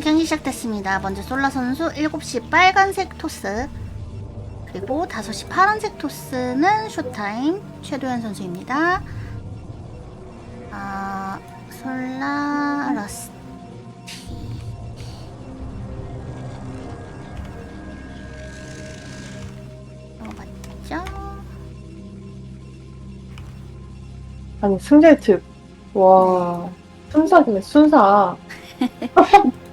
경기 시작됐습니다. 먼저 솔라 선수 7시 빨간색 토스 그리고 5시 파란색 토스는 쇼타임 최도현 선수입니다. 아, 솔라 맞죠? 아니 승자의 특. 와 순삭이네 순삭.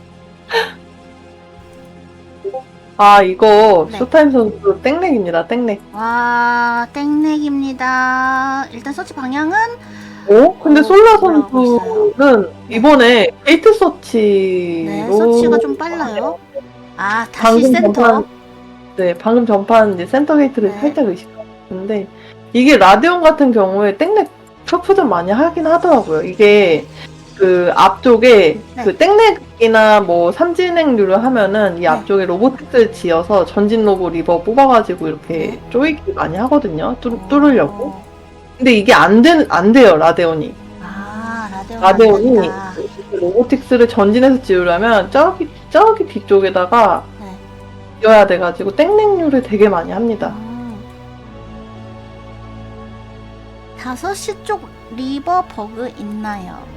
아 이거 네. 쇼타임 선수 땡렉입니다 땡렉. 와, 땡렉입니다. 일단 서치 방향은 어? 근데 오, 솔라 선수는 이번에 게이트 서치로 네, 서치가 좀 빨라요. 아, 다시 방금 센터. 전판 네 방금 전판 이제 센터 게이트를 네. 살짝 의식했는데 이게 라데온 같은 경우에 땡렉 표프전 많이 하긴 하더라고요. 이게 그 앞쪽에 네. 그 땡렉이나 뭐 삼진행류를 하면은 이 네. 앞쪽에 로보틱스를 지어서 전진 로보 리버 뽑아가지고 이렇게 네. 쪼이기 많이 하거든요. 뚫, 뚫으려고. 어. 근데 이게 안, 되, 안 돼요 라데온이. 아, 라데온. 라데온이 안 된다. 로보틱스를 전진해서 지으려면 저기 저기 뒤쪽에다가 네. 지어야 돼가지고 땡땡류를 되게 많이 합니다. 음. 5시 쪽 리버 버그 있나요?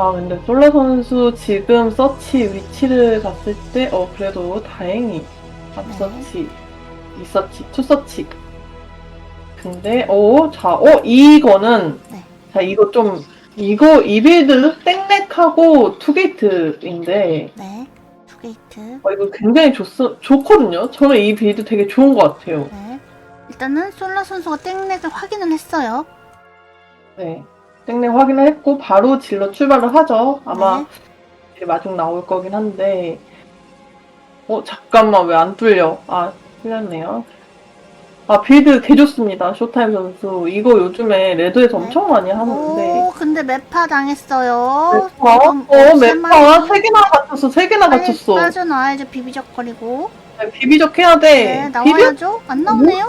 아 근데 솔라 선수 지금 서치 위치를 봤을 때 어 그래도 다행히 앞서치, 이서치, 투서치. 근데 어 자 어 이거는 네. 자 이거 좀 이거 이 빌드 땡렉하고 투게이트인데 네. 투게이트. 어, 이거 굉장히 좋, 좋거든요. 저는 이 빌드 되게 좋은 것 같아요. 네. 일단은 솔라 선수가 땡렉을 확인을 했어요. 네. 땡땡 확인을 했고 바로 질러 출발을 하죠. 아마 네. 이제 마중 나올 거긴 한데 어 잠깐만 왜 안 뚫려? 아 뚫렸네요. 아 빌드 개 좋습니다. 쇼타임 선수 이거 요즘에 레드에서 네. 엄청 많이 하는데 오, 근데 매파 당했어요. 지금 어 마리. 세 개나 갇혔어 세 개나 빨리 갇혔어. 빠져나와야죠. 비비적거리고. 네, 비비적 해야 돼. 네, 나와야죠. 안 나오네요.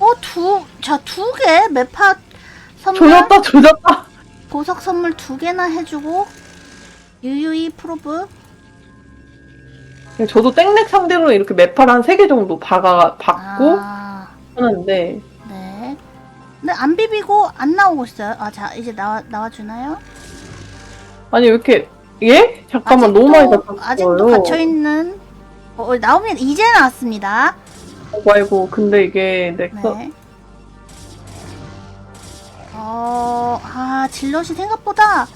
어, 두, 자, 두 개, 매파 선물, 조졌다 조졌다. 보석 선물 두 개나 해주고, 유유히 프로브. 네, 저도 땡렉 상대로 이렇게 메파를 한세 개 정도 박아 박고 아, 하는데 네. 근데 안 비비고 안 나오고 있어요. 아, 자, 이제 나와, 나와 주나요? 아니 왜 이렇게 예? 잠깐만 너무 많이 갇혔어요. 아직도 갇혀 있는, 어, 어, 나오면 이제 나왔습니다. 아이고 아이고 근데 이게 넥서 네. 어, 아, 질럿이 생각보다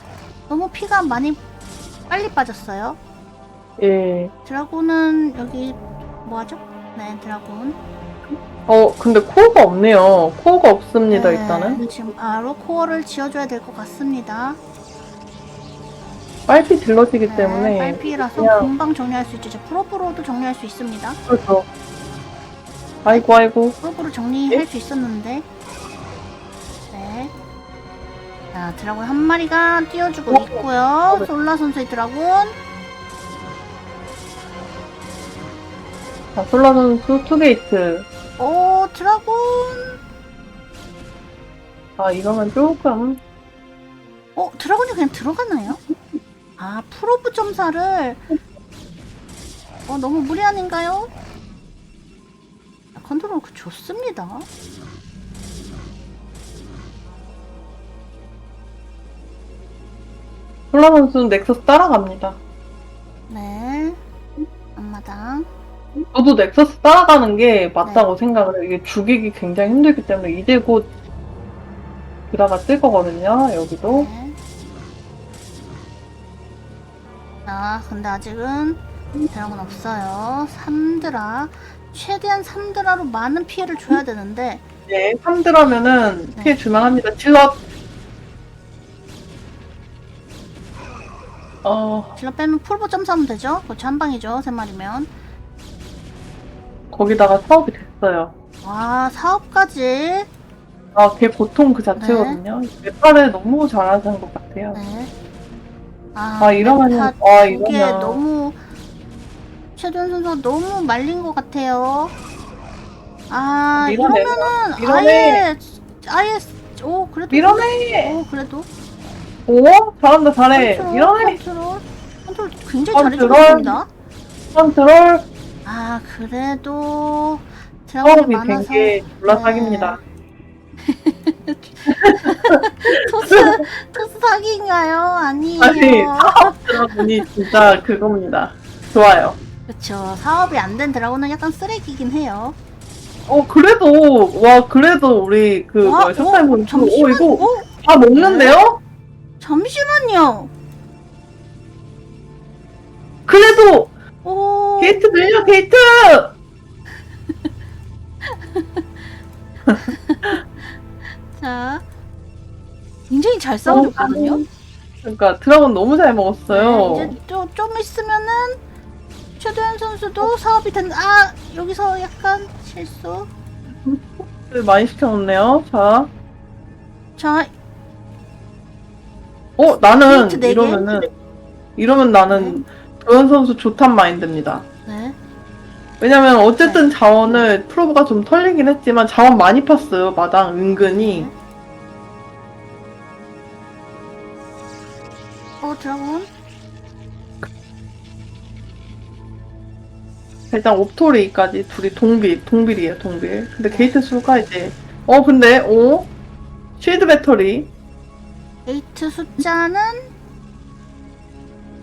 너무 피가 많이 빨리 빠졌어요. 예. 드라곤은 여기 뭐하죠? 네, 드라곤. 어 근데 코어가 없네요. 코어가 없습니다 네, 일단은. 지금 바로 코어를 지어줘야 될 것 같습니다. 빨피 질러지기 네, 때문에 빨피라서 그냥- 금방 정리할 수 있죠. 제 프로브로도 정리할 수 있습니다. 그렇죠. 아이고 아이고 프로브로 정리할 예? 수 있었는데. 네. 자, 드라곤 한 마리가 띄워주고 어, 있고요. 네. 솔라 선수의 드라곤. 자 솔라 선수 투게이트. 오, 드라곤. 아 이러면 조금 어, 드라곤이 그냥 들어가나요? 아, 프로브 점사를 어, 너무 무리 아닌가요? 아, 컨트롤 그 좋습니다. 솔라 선수는 넥서스 따라갑니다. 네. 앞마당. 저도 넥서스 따라가는 게 네. 맞다고 생각을 해요. 이게 죽이기 굉장히 힘들기 때문에 이제 곧 드라가 뜰 거거든요. 여기도. 네. 아, 근데 아직은 드라곤 없어요. 3드라. 최대한 3드라로 많은 피해를 줘야 되는데, 네, 3드라면은 네. 피해 줄만 합니다. 질럿. 어, 질러 빼면 풀보 점사하면 되죠? 그렇죠, 한 방이죠, 세 마리면. 거기다가 사업이 됐어요. 와, 사업까지. 아, 걔 보통 그 자체거든요. 메파를 너무 잘하는 것 같아요. 네. 아, 아, 메타 아, 두개 이러면- 너무 최준 선수가 너무 말린 것 같아요. 아, 밀어내요. 이러면은 밀어내. 아예 아예 오 그래도 밀어내! 오 그래도 오, 잘한다, 잘해. 밀어내! 컨트롤 컨트롤 굉장히 어, 잘해주고. 있습니다. 컨트롤 아 그래도 사업이 많아서 된게 졸라 네. 사기입니다. 토스 토스 사기인가요? 아니에요. 아니, 드라군이 진짜 그겁니다. 좋아요. 그렇죠. 사업이 안 된 드라곤은 약간 쓰레기긴 해요. 어 그래도 와 그래도 우리 그 와, 뭐야 어, 보는 어 잠시만. 이거 어? 다 먹는데요? 잠시만요. 그래도 오. 게이트 늘려 게이트. 자. 굉장히 잘 싸워줬거든요. 그러니까 드라곤 너무 잘 먹었어요. 네, 이제 또, 좀 있으면은 최도현 선수도 사업이 된. 아 여기서 약간 실수. 많이 시켜놓네요. 자, 자 어 나는 게이트 네 개? 이러면은 이러면 나는 도현 선수 좋단 마인드입니다. 네. 왜냐면 어쨌든 자원을 프로브가 좀 털리긴 했지만 자원 많이 팠어요. 마당 은근히. 어 드라곤. 일단 옵토리까지 둘이 동빌, 동빌이에요, 동빌. 근데 게이트 수가 이제, 어, 근데, 어? 쉴드 배터리. 게이트 숫자는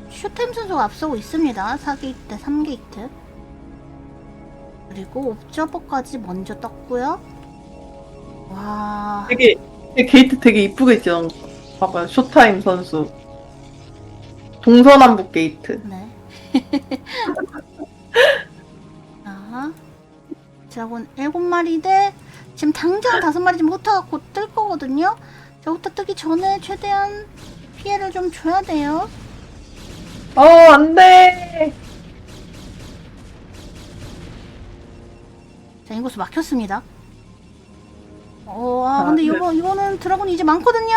슈템 선수가 앞서고 있습니다. 4게이트 대 3게이트. 그리고 옵저버까지 먼저 떴고요. 와. 되게, 게이트 되게 이쁘게 있죠. 봐봐요, 쇼타임 선수. 동서남북 게이트. 네. 자, 드라곤 7마리 대 지금 당장 5마리 지금 곧뜰 거거든요. 자, 호타 뜨기 전에 최대한 피해를 좀 줘야 돼요. 어, 안 돼! 자, 인구수 막혔습니다. 어, 아, 아, 근데 네. 이거, 이거는 드라곤이 이제 많거든요.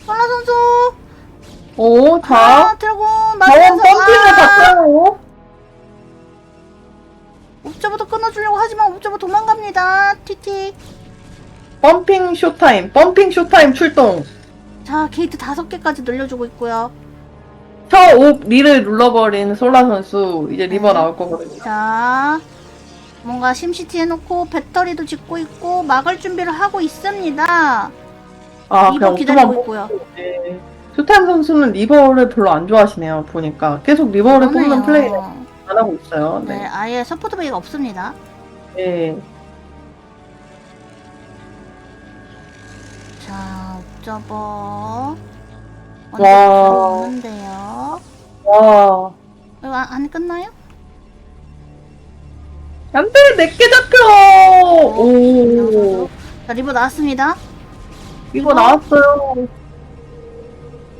솔라 선수. 오, 자. 아, 드라곤 맞으면서. 아, 봤어요. 옵저버도 끊어주려고 하지만 옵저버 도망갑니다. TT. 펌핑 쇼타임, 펌핑 쇼타임 출동. 자, 게이트 다섯 개까지 늘려주고 있고요. 저5 리를 눌러버린 솔라 선수, 이제 리버 네. 나올 거거든요. 자, 뭔가 심시티 해놓고 배터리도 짓고 있고 막을 준비를 하고 있습니다. 아, 리버 그냥 기다리고 옵토만 있고요. 네. 쇼타임 선수는 리버를 별로 안 좋아하시네요. 보니까 계속 리버를 뽑는 플레이를 안 하고 있어요. 네, 네. 아예 서포트 베이가 없습니다. 네. 자, 옵저버 와. 먼저 들어오는데요. 와. 이거 안, 안 끝나요? 안 돼! 내게 잡혀! 오. 자, 리버 나왔습니다. 이거 나왔어요.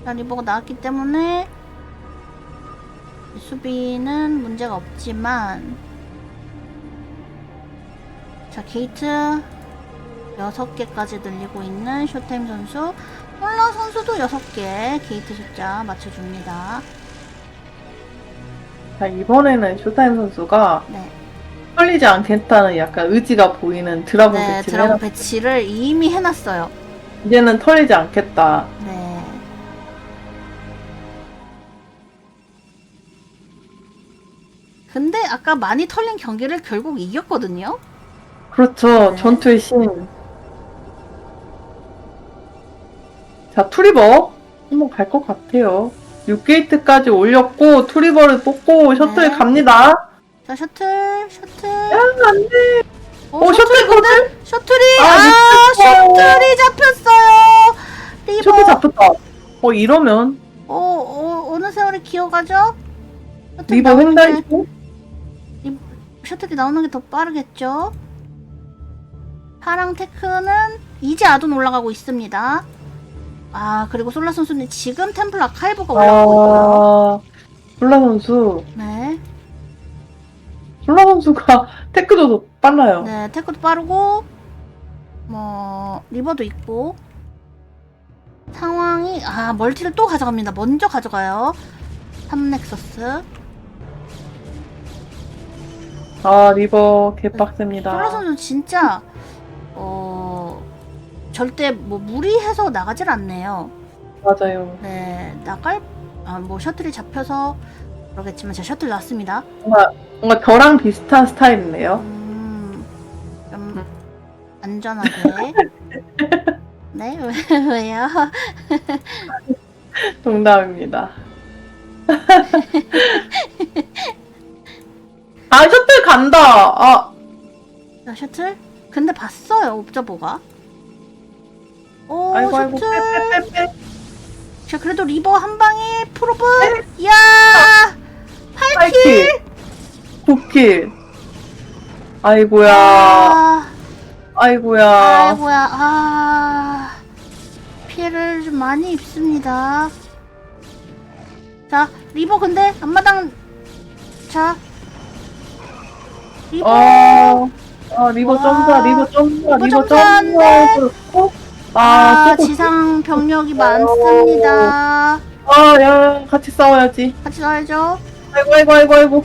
자, 리버가 나왔기 때문에 수비는 문제가 없지만 자, 게이트 6개까지 늘리고 있는 쇼타임 선수 홀러 선수도 6개 게이트 숫자 맞춰줍니다. 자, 이번에는 쇼타임 선수가 네, 털리지 않겠다는 약간 의지가 보이는 드라곤 네 배치를 드라곤 해놨 배치를 이미 해놨어요. 이제는 털리지 않겠다. 네. 근데 아까 많이 털린 경기를 결국 이겼거든요. 그렇죠. 네. 전투의 신. 자, 투리버. 한번 갈 것 같아요. 6게이트까지 올렸고, 투리버를 뽑고, 셔틀 네. 갑니다. 자 셔틀 셔틀 야, 안 돼. 어, 오, 셔틀 거든? 셔틀이 아, 아, 미쳤어. 셔틀이 잡혔어요 리버 셔틀 잡혔다. 어, 이러면, 어, 어, 어느 세월에 기어가죠? 셔틀 리버 나오는 게- 횡단이고, 셔틀이 나오는 게 더 빠르겠죠 파랑 테크는 이제 아돈 올라가고 있습니다 아 그리고 솔라 선수는 지금 템플 아카이브가 올라가고 있고요 아, 솔라 선수. 네, 솔라 선수가 테크도 더 빨라요. 네 테크도 빠르고 뭐 리버도 있고 상황이 아 멀티를 또 가져갑니다 먼저 가져가요 3넥서스 아, 리버 개빡셉니다. 솔라 선수는 진짜 어 절대 뭐 무리해서 나가질 않네요 맞아요. 네 나갈 아 뭐 셔틀이 잡혀서 그러겠지만 자 셔틀 나왔습니다. 뭔가, 뭔가 저랑 비슷한 스타일이네요. 음, 좀 음. 안전하게. 네 왜, 왜요? 농담입니다. 아, 셔틀 간다! 아, 자 셔틀? 근데 봤어요 옵저버가. 오 아이고, 아이고, 셔틀. 빼, 빼, 빼, 빼. 자 그래도 리버 한 방에 프로브. 네. 야 8킬. 파이팅! 9킬. 아이고야. 아, 아이고야. 아이고야 아 피해를 좀 많이 입습니다. 자 리버 근데 앞마당 자 리버 어, 아, 리버 와. 점사, 리버 점사, 리버 리버 점사 안 점사. 어? 아, 아, 조금- 지상 병력이 많습니다. 아, 야, 같이 싸워야지. 같이 가야죠. 아이고, 아이고, 아이고, 아이고.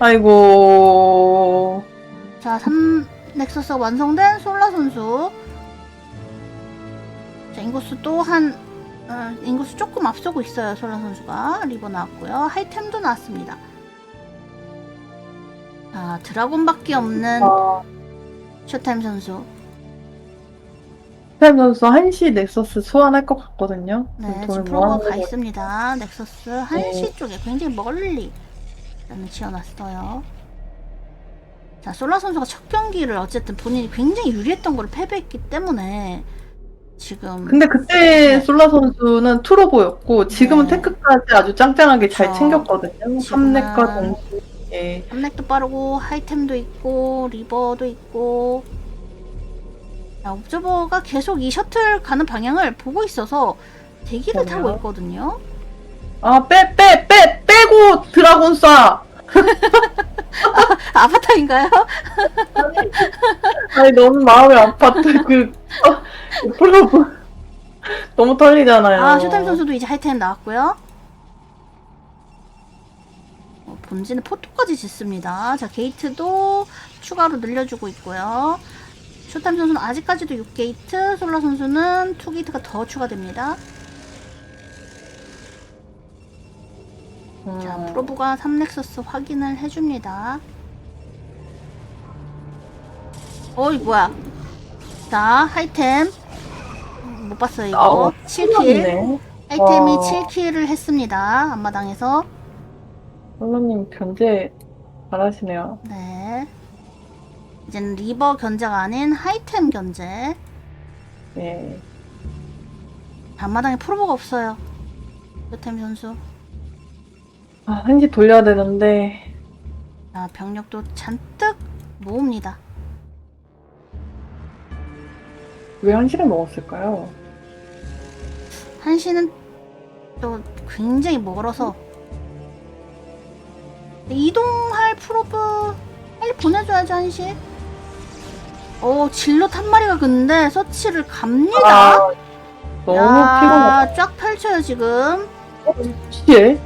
아이고. 자, 3 넥서스가 완성된 솔라 선수. 자, 인구수 또한 어, 인구수 조금 앞서고 있어요. 솔라 선수가 리버 나왔고요. 하이템도 나왔습니다. 자, 드라곤밖에 없는 아, 쇼타임 선수. 템 선수 한시 넥서스 소환할 것 같거든요. 네, 지금 프로가 가 거- 있습니다. 넥서스 한시 네. 쪽에 굉장히 멀리 일단은 지어놨어요. 자, 솔라 선수가 첫 경기를 어쨌든 본인이 굉장히 유리했던 걸 패배했기 때문에 지금 근데 그때 네. 솔라 선수는 투로 보였고 지금은 네. 테크까지 아주 짱짱하게 잘 그쵸. 챙겼거든요. 지금은 3넥과 동시에. 삼렉도 빠르고 하이템도 있고 리버도 있고 자, 옵저버가 계속 이 셔틀 가는 방향을 보고 있어서 대기를 그러네요. 타고 있거든요. 아, 빼, 빼, 빼, 빼고 드라곤 쏴! 아바타인가요? 아니, 너무 마음이 아팠다. 그, 어, 그 프로브. 너무 털리잖아요. 아, 쇼타임 선수도 이제 하이템 나왔고요. 어, 본진에 포토까지 짓습니다. 자, 게이트도 추가로 늘려주고 있고요. 쇼타임 선수는 아직까지도 6게이트, 솔라 선수는 2게이트가 더 추가됩니다. 음, 자, 프로브가 3넥서스 확인을 해줍니다. 어이, 뭐야. 자, 하이템. 음, 못 봤어요, 이거. 아, 어, 7킬. 네 하이템이 와. 7킬을 했습니다. 앞마당에서. 솔라님 견제 잘하시네요. 네. 이제는 리버 견제가 아닌 하이템 견제. 네. 앞마당에 프로브가 없어요. 요템 선수. 아, 한시 돌려야 되는데. 자, 병력도 잔뜩 모읍니다. 왜 한시를 먹었을까요? 한시는 또 굉장히 멀어서 이동할 프로브 빨리 보내줘야죠 한시 오 진로 한 마리가 근데 서치를 갑니다 아, 너무 야, 피곤하다. 쫙 펼쳐요 지금 예?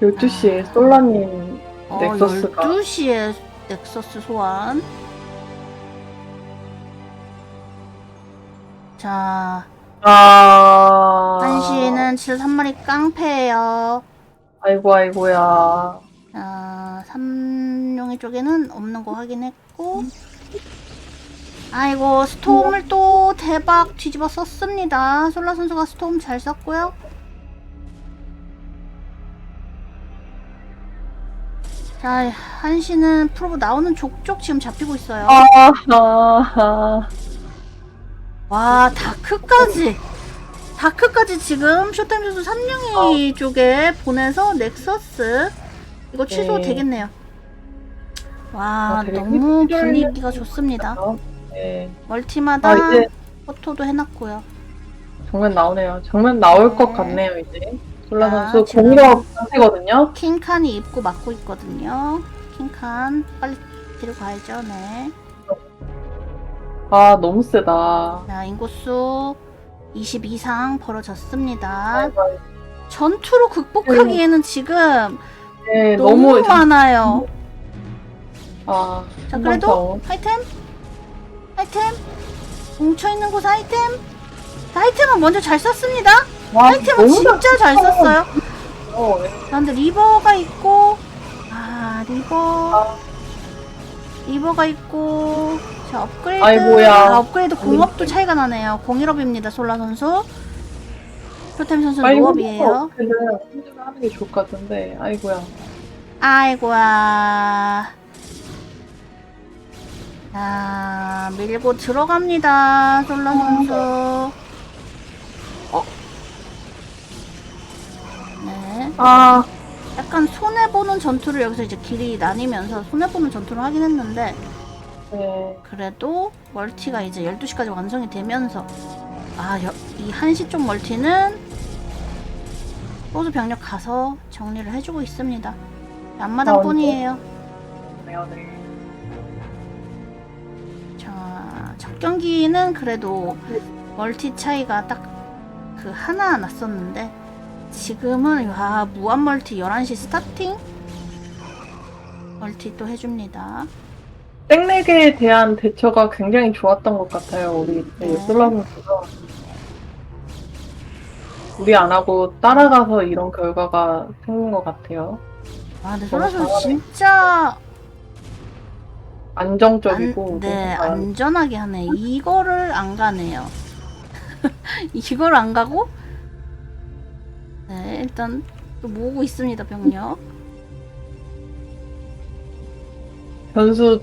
열두 시에 아. 솔라님 어, 넥서스가. 12시에 넥서스 소환 자 아. 한시는 질한 마리 깡패예요 아이고 아이고야. 자, 삼룡이 쪽에는 없는 거 확인했고. 아이고, 스톰을 또 대박 뒤집어 썼습니다. 솔라 선수가 스톰 잘 썼고요. 자, 한시는 프로브 나오는 족족 지금 잡히고 있어요. 아, 아, 아. 와, 다크까지. 다크까지 지금 쇼타임 선수 삼룡이 쪽에 보내서 넥서스. 이거 취소 네. 되겠네요. 와, 아, 되게 너무 분위기가 좋습니다. 네. 멀티마다 아, 이제 포토도 해놨고요. 정면 나오네요. 정면 나올 네. 것 같네요, 이제. 솔라 아, 선수 지금- 공격 상태거든요. 킹칸이 입고 막고 있거든요. 킹칸 빨리 뒤로 가야죠. 네. 아, 너무 세다. 자, 인구수 20 이상 벌어졌습니다. 아이고, 아이고. 전투로 극복하기에는 지금 네, 너무, 너무. 많아요. 아, 자, 그래도 더. 하이템? 하이템? 뭉쳐있는 곳 하이템? 하이템은 먼저 잘 썼습니다. 와, 하이템은 너무 진짜 잘 썼어요. 어, 네. 아, 근데 리버가 있고, 아, 리버, 아, 리버가 있고, 자, 업그레이드. 아이고야. 아, 업그레이드 공업도 차이가 나네요. 01업입니다, 솔라 선수. 프로템 선수는 노업이에요. 혼자 하는 게 좋을 것 같은데, 아이고야. 아이고야. 자, 밀고 들어갑니다, 솔라 선수. 네. 아, 약간 손해보는 전투를 여기서 이제 길이 나뉘면서 손해보는 전투를 하긴 했는데, 네. 그래도 멀티가 이제 12시까지 완성이 되면서, 아, 여, 이 1시 쪽 멀티는 소수 병력 가서 정리를 해주고 있습니다. 앞마당 아, 뿐이에요. 네, 네. 자, 첫 경기는 그래도 멀티 차이가 딱 그 하나 났었는데 지금은 와 무한 멀티 11시 스타팅 멀티 또 해줍니다. 땡렉에 대한 대처가 굉장히 좋았던 것 같아요, 우리 네. 솔라 선수가. 우리 안 하고 따라가서 이런 결과가 생긴 것 같아요. 아 근데 잘하네. 진짜 안정적이고. 안, 네 뭔가 안전하게 하네. 이거를 안 가네요. 이걸 안 가고 네 일단 또 모으고 있습니다 병력. 변수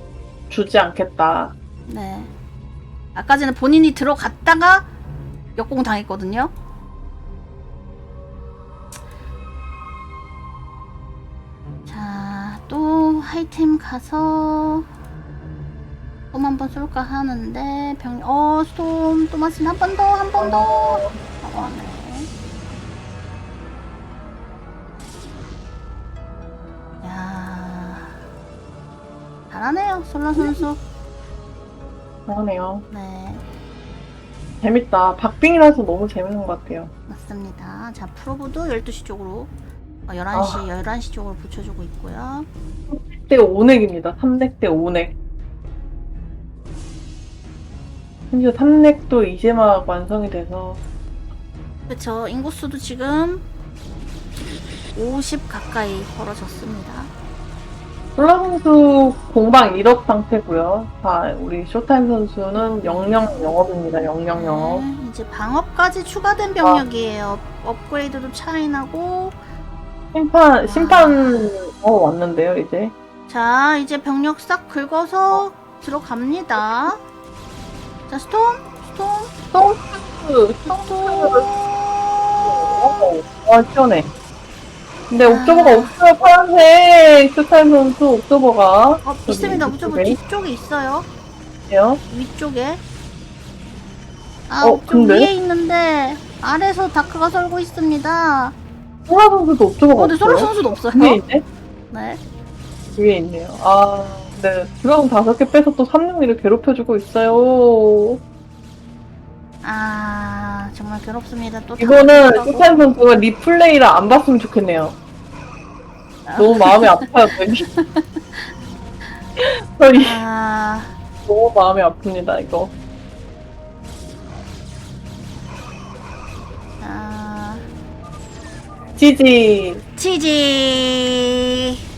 주지 않겠다. 네. 아까 전에 본인이 들어갔다가 역공 당했거든요. 또 하이템 가서 솜 한번 쏠까 하는데 병, 어, 솜, 또 마신 한 번 더, 한 번 더. 어, 네. 야, 잘하네요, 솔라 선수. 그러네요. 네. 재밌다. 박빙이라서 너무 재밌는 것 같아요. 맞습니다. 자, 프로브도 12시 쪽으로, 어, 11시, 11시 쪽으로 붙여주고 있고요. 3대 5넥입니다. 3넥 대 5넥. 심지어 3넥도 이제 막 완성이 돼서 그쵸. 인구수도 지금 50 가까이 벌어졌습니다. 솔라 선수 공방 1업 상태고요. 자, 우리 쇼타임 선수는 00 영업입니다. 00 영업. 네, 이제 방어까지 추가된 병력이에요. 업그레이드도 차이 나고. 심판 심판 어 왔는데요, 이제. 자, 이제 병력 싹 긁어서 들어갑니다. 자, 스톰, 스톰, 똥스 스톰. 와 시원해. 근데 아. 옥저버가 없어요, 파란색! 쇼타임 선수 옥저버가. 어, 있습니다. 무조건 위쪽에 뒤쪽에 있어요. 있네요. 위쪽에. 아, 어, 좀 근데? 위에 있는데 아래서 다크가 썰고 있습니다. 소라 선수도 옥저버가 어, 근데 없어요. 선수도 없어요. 위에 있네? 네. 위에 있네요. 아, 네. 드라곤 다섯 개 빼서 또 361을 괴롭혀주고 있어요. 아, 정말 괴롭습니다. 또 이거는 썰고. 쇼타임 선수가 리플레이를 안 봤으면 좋겠네요. 너무 마음이 아파요, 저희. 저희 아, 너무 마음이 아픕니다, 이거. 아, 지지. 치지.